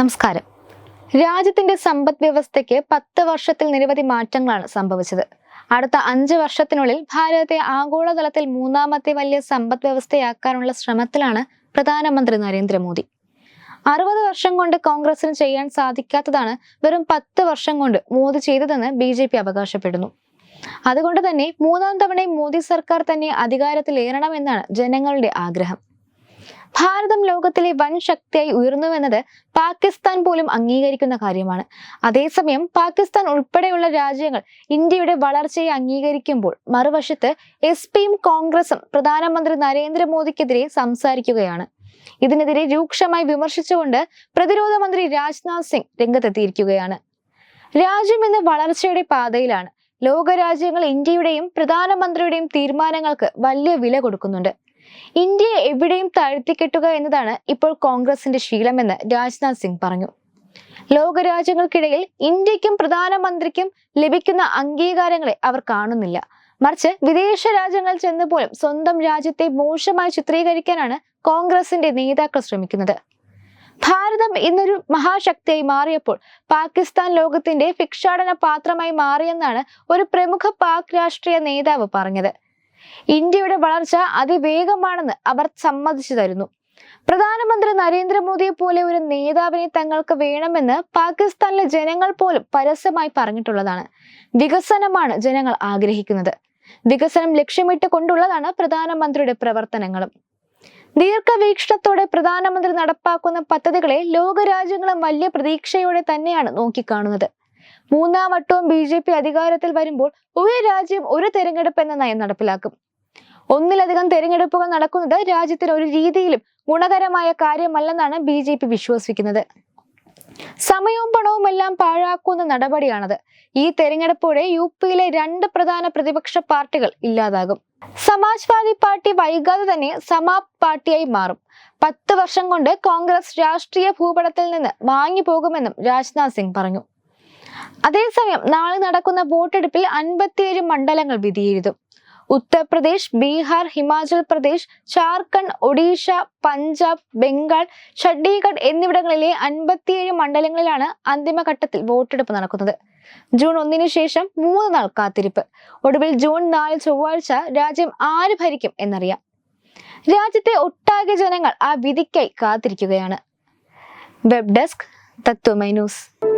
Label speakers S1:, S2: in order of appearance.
S1: നമസ്കാരം. രാജ്യത്തിന്റെ സമ്പദ് വ്യവസ്ഥയ്ക്ക് പത്ത് വർഷത്തിൽ നിരവധി മാറ്റങ്ങളാണ് സംഭവിച്ചത്. അടുത്ത അഞ്ച് വർഷത്തിനുള്ളിൽ ഭാരതത്തെ ആഗോളതലത്തിൽ മൂന്നാമത്തെ വലിയ സമ്പദ് വ്യവസ്ഥയാക്കാനുള്ള ശ്രമത്തിലാണ് പ്രധാനമന്ത്രി നരേന്ദ്രമോദി. അറുപത് വർഷം കൊണ്ട് കോൺഗ്രസിന് ചെയ്യാൻ സാധിക്കാത്തതാണ് വെറും പത്ത് വർഷം കൊണ്ട് മോദി ചെയ്തതെന്ന് ബി ജെ പി അവകാശപ്പെടുന്നു. അതുകൊണ്ട് തന്നെ മൂന്നാം തവണയും മോദി സർക്കാർ തന്നെ അധികാരത്തിലേറണമെന്നാണ് ജനങ്ങളുടെ ആഗ്രഹം. ഭാരതം ലോകത്തിലെ വൻ ശക്തിയായി ഉയർന്നുവെന്നത് പാകിസ്ഥാൻ പോലും അംഗീകരിക്കുന്ന കാര്യമാണ്. അതേസമയം പാകിസ്ഥാൻ ഉൾപ്പെടെയുള്ള രാജ്യങ്ങൾ ഇന്ത്യയുടെ വളർച്ചയെ അംഗീകരിക്കുമ്പോൾ മറുവശത്ത് എസ് പിയും കോൺഗ്രസും പ്രധാനമന്ത്രി നരേന്ദ്രമോദിക്കെതിരെ സംസാരിക്കുകയാണ്. ഇതിനെതിരെ രൂക്ഷമായി വിമർശിച്ചുകൊണ്ട് പ്രതിരോധ മന്ത്രി രാജ്നാഥ് സിംഗ് രംഗത്തെത്തിയിരിക്കുകയാണ്. രാജ്യം ഇന്ന് വളർച്ചയുടെ പാതയിലാണ്. ലോകരാജ്യങ്ങൾ ഇന്ത്യയുടെയും പ്രധാനമന്ത്രിയുടെയും തീരുമാനങ്ങൾക്ക് വലിയ വില കൊടുക്കുന്നുണ്ട്. ഇന്ത്യയെ എവിടെയും താഴ്ത്തിക്കെട്ടുക എന്നതാണ് ഇപ്പോൾ കോൺഗ്രസിന്റെ ശീലമെന്ന് രാജ്നാഥ് സിംഗ് പറഞ്ഞു. ലോകരാജ്യങ്ങൾക്കിടയിൽ ഇന്ത്യക്കും പ്രധാനമന്ത്രിക്കും ലഭിക്കുന്ന അംഗീകാരങ്ങളെ അവർ കാണുന്നില്ല. മറിച്ച് വിദേശ രാജ്യങ്ങൾ ചെന്ന് പോലും സ്വന്തം രാജ്യത്തെ മോശമായി ചിത്രീകരിക്കാനാണ് കോൺഗ്രസിന്റെ നേതാക്കൾ ശ്രമിക്കുന്നത്. ഭാരതം ഇന്നൊരു മഹാശക്തിയായി മാറിയപ്പോൾ പാകിസ്ഥാൻ ലോകത്തിന്റെ ഭിക്ഷാടന പാത്രമായി മാറിയെന്നാണ് ഒരു പ്രമുഖ പാക് രാഷ്ട്രീയ നേതാവ് പറഞ്ഞത്. ഇന്ത്യയുടെ വളർച്ച അതിവേഗമാണെന്ന് അവർ സമ്മതിച്ചു തരുന്നു പ്രധാനമന്ത്രി നരേന്ദ്രമോദിയെ പോലെ ഒരു നേതാവിനെ തങ്ങൾക്ക് വേണമെന്ന് പാകിസ്ഥാനിലെ ജനങ്ങൾ പോലും പരസ്യമായി പറഞ്ഞിട്ടുള്ളതാണ്. വികസനമാണ് ജനങ്ങൾ ആഗ്രഹിക്കുന്നത്. വികസനം ലക്ഷ്യമിട്ട് കൊണ്ടുള്ളതാണ് പ്രധാനമന്ത്രിയുടെ പ്രവർത്തനങ്ങളും. ദീർഘവീക്ഷണത്തോടെ പ്രധാനമന്ത്രി നടപ്പാക്കുന്ന പദ്ധതികളെ ലോകരാജ്യങ്ങളും വലിയ പ്രതീക്ഷയോടെ തന്നെയാണ് നോക്കിക്കാണുന്നത്. മൂന്നാം വട്ടവും ബി അധികാരത്തിൽ വരുമ്പോൾ ഒരു രാജ്യം ഒരു തെരഞ്ഞെടുപ്പ് എന്ന നയം നടപ്പിലാക്കും. ഒന്നിലധികം തെരഞ്ഞെടുപ്പുകൾ നടക്കുന്നത് രാജ്യത്തിന് ഒരു രീതിയിലും ഗുണകരമായ കാര്യമല്ലെന്നാണ് ബി ജെ പി വിശ്വസിക്കുന്നത്. സമയവും പണവും എല്ലാം പാഴാക്കുന്ന നടപടിയാണത്. ഈ തെരഞ്ഞെടുപ്പോടെ യു പിയിലെ രണ്ട് പ്രധാന പ്രതിപക്ഷ പാർട്ടികൾ ഇല്ലാതാകും. സമാജ്വാദി പാർട്ടി വൈകാതെ തന്നെ സമാപ് പാർട്ടിയായി മാറും. പത്ത് വർഷം കൊണ്ട് കോൺഗ്രസ് രാഷ്ട്രീയ ഭൂപടത്തിൽ നിന്ന് വാങ്ങി പോകുമെന്നും രാജ്നാഥ് സിംഗ് പറഞ്ഞു. അതേസമയം നാളെ നടക്കുന്ന വോട്ടെടുപ്പിൽ അൻപത്തിയേഴ് മണ്ഡലങ്ങൾ വിധിയെഴുതും. ഉത്തർപ്രദേശ് ബീഹാർ ഹിമാചൽ പ്രദേശ് ജാർഖണ്ഡ് ഒഡീഷ പഞ്ചാബ് ബംഗാൾ ഛണ്ഡീഗഡ് എന്നിവിടങ്ങളിലെ അൻപത്തിയേഴ് മണ്ഡലങ്ങളിലാണ് അന്തിമഘട്ടത്തിൽ വോട്ടെടുപ്പ് നടക്കുന്നത്. ജൂൺ ഒന്നിനു ശേഷം മൂന്ന് നാൾ കാത്തിരിപ്പ്. ഒടുവിൽ ജൂൺ നാല് ചൊവ്വാഴ്ച രാജ്യം ആര് ഭരിക്കും എന്നറിയാം. രാജ്യത്തെ ഒട്ടാകെ ജനങ്ങൾ ആ വിധിക്കായി കാത്തിരിക്കുകയാണ്. Web desk Tatwamayi news.